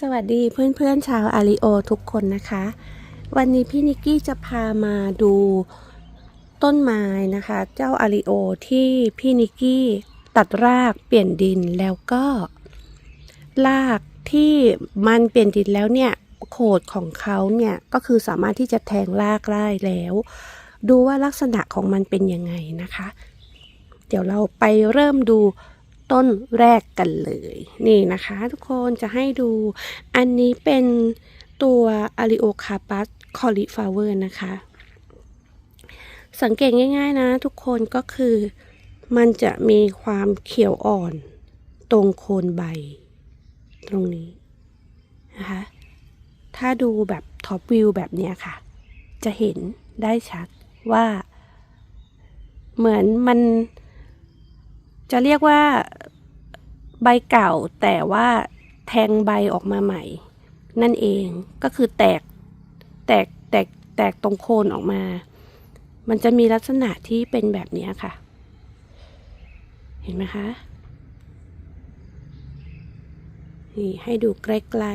สวัสดีเพื่อนๆชาวอาริโอทุกคนนะคะ วันนี้พี่นิกกี้จะพามาดูต้นไม้นะคะ เจ้าอาริโอที่พี่นิกกี้ตัดรากเปลี่ยนดินแล้วก็รากที่มันเปลี่ยนดินแล้วเนี่ยโขดของเขาเนี่ยก็คือสามารถที่จะแทงรากได้แล้ว ดูว่าลักษณะของมันเป็นยังไงนะคะ เดี๋ยวเราไปเริ่มดู ต้นแรกกันเลย นี่นะคะทุกคนจะให้ดูอันนี้เป็นตัว a r i o c a r p u s cauliflower นะคะ สังเกตง่ายๆนะทุกคนก็คือมันจะมีความเขียวอ่อนตรงโคนใบ ตรงนี้นะคะ ถ้าดูแบบท็อปวิวแบบเนี้ยค่ะ จะเห็นได้ชัดว่า เหมือนมันจะเรียกว่า ใบเก่าแต่ว่าแทงใบออกมาใหม่ นั่นเองก็คือแตกแตกแตกแตกตรงโคนออกมา มันจะมีลักษณะที่เป็นแบบนี้ค่ะ เห็นไหมคะนี่ให้ดูใกล้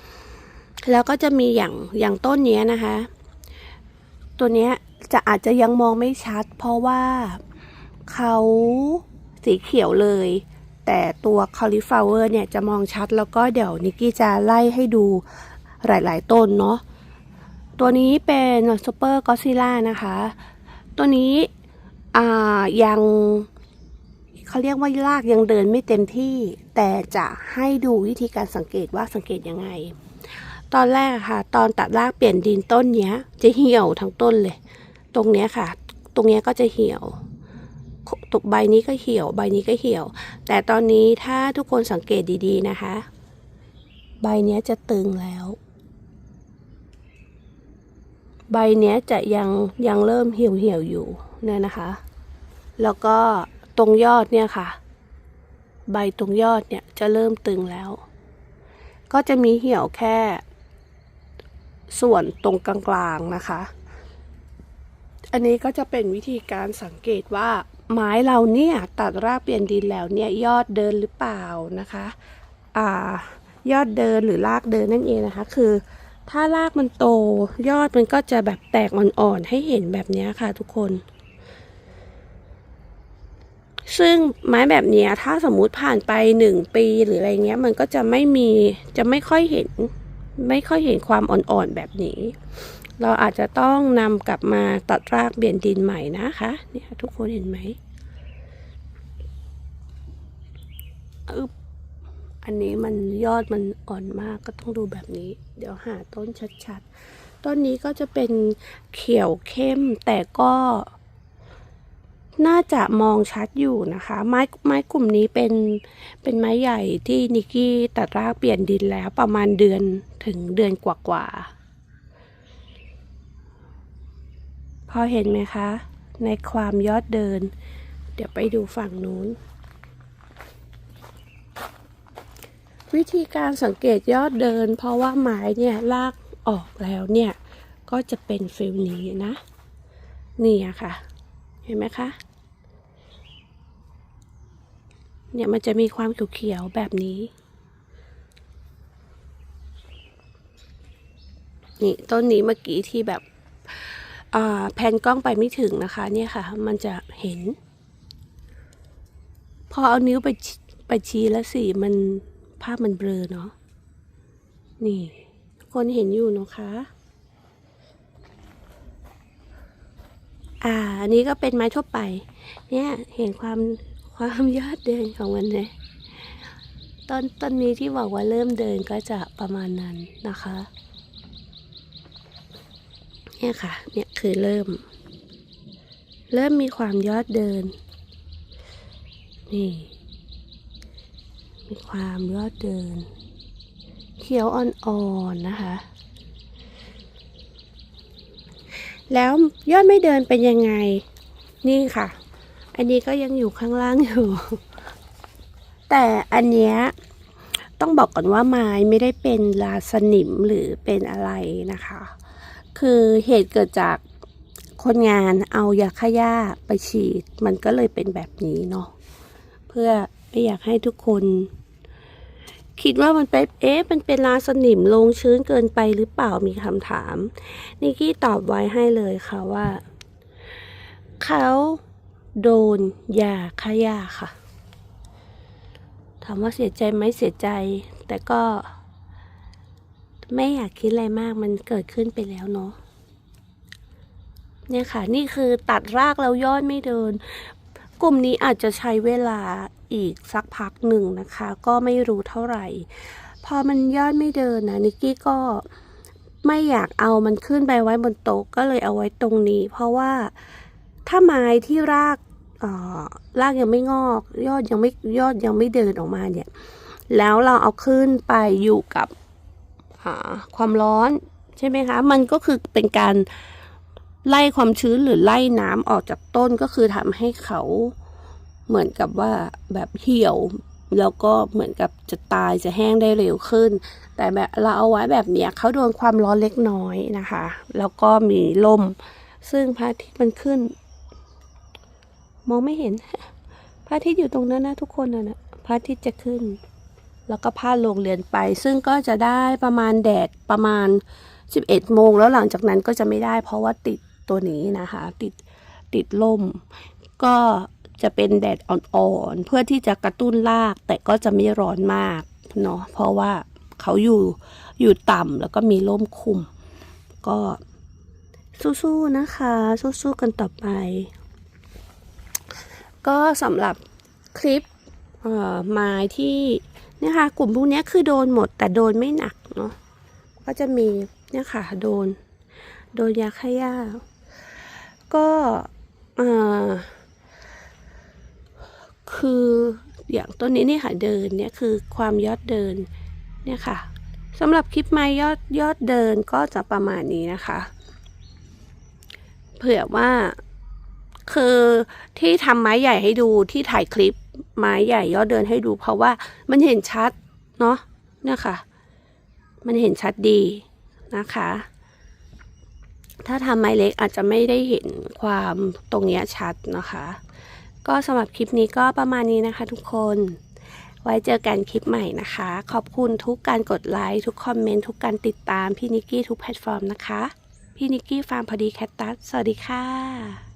ๆ แล้วก็จะมีอย่างอย่างต้นเนี้ยนะคะ ตัวเนี้ยจะอาจจะยังมองไม่ชัด เพราะว่าเขา สีเขียวเลย แต่ตัว cauliflower เนี่ยจะมองชัดแล้วก็เดี๋ยวนิกกี้จะไล่ให้ดูหลาย ๆ ต้นเนาะตัวนี้เป็น super godzilla นะคะ ตัวนี้อ่ายังเขาเรียกว่ารากยังเดินไม่เต็มที่ แต่จะให้ดูวิธีการสังเกตว่าสังเกตยังไง ตอนแรกค่ะ ตอนตัดรากเปลี่ยนดินต้นเนี้ย จะเหี่ยวทั้งต้นเลย ตรงเนี้ยค่ะ ตรงเนี้ยก็จะเหี่ยว ตกใบนี้ก็เหี่ยว ใบนี้ก็เหี่ยว แต่ตอนนี้ถ้าทุกคนสังเกตดีๆนะคะ ใบนี้จะตึงแล้ว ใบนี้จะยังยังเริ่มเหี่ยวเหี่ยวๆอยู่เนี่ยนะคะ แล้วก็ตรงยอดเนี่ยค่ะ ใบตรงยอดเนี่ยจะเริ่มตึงแล้ว ก็จะมีเหี่ยวแค่ ส่วนตรงกลางๆนะคะอันนี้ก็จะเป็นวิธีการสังเกตว่า ไม้เราเนี่ยตัดรากเปลี่ยนดินแล้วเนี่ยยอดเดินหรือเปล่านะคะอ่ายอดเดินหรือรากเดินนั่นเองนะคะ คือ ถ้ารากมันโตยอดมันก็จะแบบแตกอ่อนๆให้เห็นแบบนี้ค่ะทุกคน ซึ่งไม้แบบนี้ถ้าสมมุติผ่านไปหนึ่งปีหรืออะไรเงี้ย มันก็จะไม่มีจะไม่ค่อยเห็น ไม่ค่อยเห็นความอ่อนๆแบบนี้ เราอาจจะต้องนำกลับมาตัดรากเบี่ยนดินใหม่นะคะ เนี่ยทุกคนเห็นไหมอึบอันนี้มันยอดมันอ่อนมากก็ต้องดูแบบนี้ เดี๋ยวหาต้นชัดๆ ต้นนี้ก็จะเป็นเขียวเข้มแต่ก็ น่าจะมองชัดอยู่นะคะ ไม้ไม้กลุ่มนี้เป็นเป็นไม้ใหญ่ที่นิกกี้ตัดรากเปลี่ยนดินแล้วประมาณเดือนถึงเดือนกว่าๆ พอเห็นไหมคะ ในความยอดเดิน เดี๋ยวไปดูฝั่งนู้น วิธีการสังเกตยอดเดิน เพราะว่าไม้เนี่ยลากออกแล้วเนี่ย ก็จะเป็นฟิลนี้นะ นี่อะค่ะ เห็นไหมคะ เนี่ยมันจะมีความเขียวๆแบบนี้นี่ต้นนี้เมื่อกี้ที่แบบ แพนกล้องไปไม่ถึงนะคะเนี่ยค่ะ มันจะเห็น พอเอานิ้วไปไปชี้แล้วสิมันภาพมันเบลอเนาะนี่ คนเห็นอยู่นะคะอ่า อันนี้ก็เป็นไม้ทั่วไป เนี่ย เห็นความความยอดเดินของมันเลยต้นต้นนี้ที่บอกว่าเริ่มเดินก็จะประมาณนั้นนะคะ เนี่ยค่ะ เนี่ยคือเริ่ม เริ่มมีความยอดเดิน นี่ มีความยอดเดิน เขียวอ่อนๆนะคะ แล้วยอดไม่เดินเป็นยังไง นี่ค่ะ อันนี้ก็ยังอยู่ข้างล่างอยู่ แต่อันเนี้ยต้องบอกก่อนว่าไม้ไม่ได้เป็นลาสนิมหรือเป็นอะไรนะคะ คือเหตุเกิดจากคนงานเอายาฆ่าหญ้าไปฉีด มันก็เลยเป็นแบบนี้เนาะเพื่อไม่อยากให้ทุกคน คิดว่ามันเป็นเอ๊ะมันเป็นลาสนิมลงชื้นเกินไปหรือเปล่ามีคำถามนิกกี้ตอบไว้ให้เลยค่ะว่า เขาโดนยาฆ่าหญ้าค่ะ ถามว่าเสียใจไหมเสียใจ แต่ก็ ไม่อยากคิดอะไรมากมันเกิดขึ้นไปแล้วเนาะเนี่ยค่ะ นี่คือตัดรากแล้วยอดไม่เดิน กลุ่มนี้อาจจะใช้เวลาอีกสักพักหนึ่งนะคะ ก็ไม่รู้เท่าไหร่ พอมันยอดไม่เดินนะนิกกี้ก็ไม่อยากเอามันขึ้นไปไว้บนโต๊ะก็เลยเอาไว้ตรงนี้ เพราะว่าถ้าไม้ที่รากอ่อรากยังไม่งอก ยอดยังไม่ยอดยังไม่เดินออกมาเนี่ย แล้วเราเอาขึ้นไปอยู่กับ ความร้อนใช่ไหมคะ มันก็คือเป็นการไล่ความชื้นหรือไล่น้ำออกจากต้นก็คือทำให้เขาเหมือนกับว่าแบบเหี่ยว แล้วก็เหมือนกับจะตายจะแห้งได้เร็วขึ้น แต่แบบเราเอาไว้แบบเนี้ยเขาโดนความร้อนเล็กน้อยนะคะ แล้วก็มีลม ซึ่งพระอาทิตย์มันขึ้น มองไม่เห็นพระอาทิตย์อยู่ตรงนั้นนะทุกคนนะพระอาทิตย์จะขึ้น แล้วก็พาดลงเรือนไป ซึ่งก็จะได้ประมาณแดดประมาณ 11 โมง แล้วหลังจากนั้นก็จะไม่ได้ เพราะว่าติดตัวนี้นะคะ ติดติดลมก็จะเป็นแดดอ่อนๆ เพื่อที่จะกระตุ้นราก แต่ก็จะไม่ร้อนมากเนาะ เพราะว่าเขาอยู่อยู่ต่ำแล้วก็มีร่มคุม ก็สู้ๆนะคะ สู้ๆกันต่อไป ก็สำหรับคลิปเอ่อไม้ที่ เนี่ยค่ะ กลุ่มพวกนี้คือโดนหมด แต่โดนไม่หนักเนาะก็จะมีเนี่ยค่ะ โดน โดนยาฆ่าหญ้าก็คืออย่างต้นนี้เนี่ยค่ะเดินเนี่ยคือความยอดเดินเนี่ยค่ะสำหรับคลิปไม้ยอดยอดเดินก็จะประมาณนี้นะคะ เผื่อว่าคือที่ทำไม้ใหญ่ให้ดูที่ถ่ายคลิป ไม้ใหญ่ยอดเดินให้ดูเพราะว่ามันเห็นชัดเนาะเนี่ยค่ะ มันเห็นชัดดีนะคะ ถ้าทำไม้เล็กอาจจะไม่ได้เห็นความตรงเนี้ยชัดนะคะ ก็สำหรับคลิปนี้ก็ประมาณนี้นะคะทุกคน ไว้เจอกันคลิปใหม่นะคะ ขอบคุณทุกการกดไลค์ทุกคอมเมนต์ทุกการติดตามพี่นิกกี้ทุกแพลตฟอร์มนะคะ พี่นิกกี้ฟาร์มพอดีแคตตัสสวัสดีค่ะ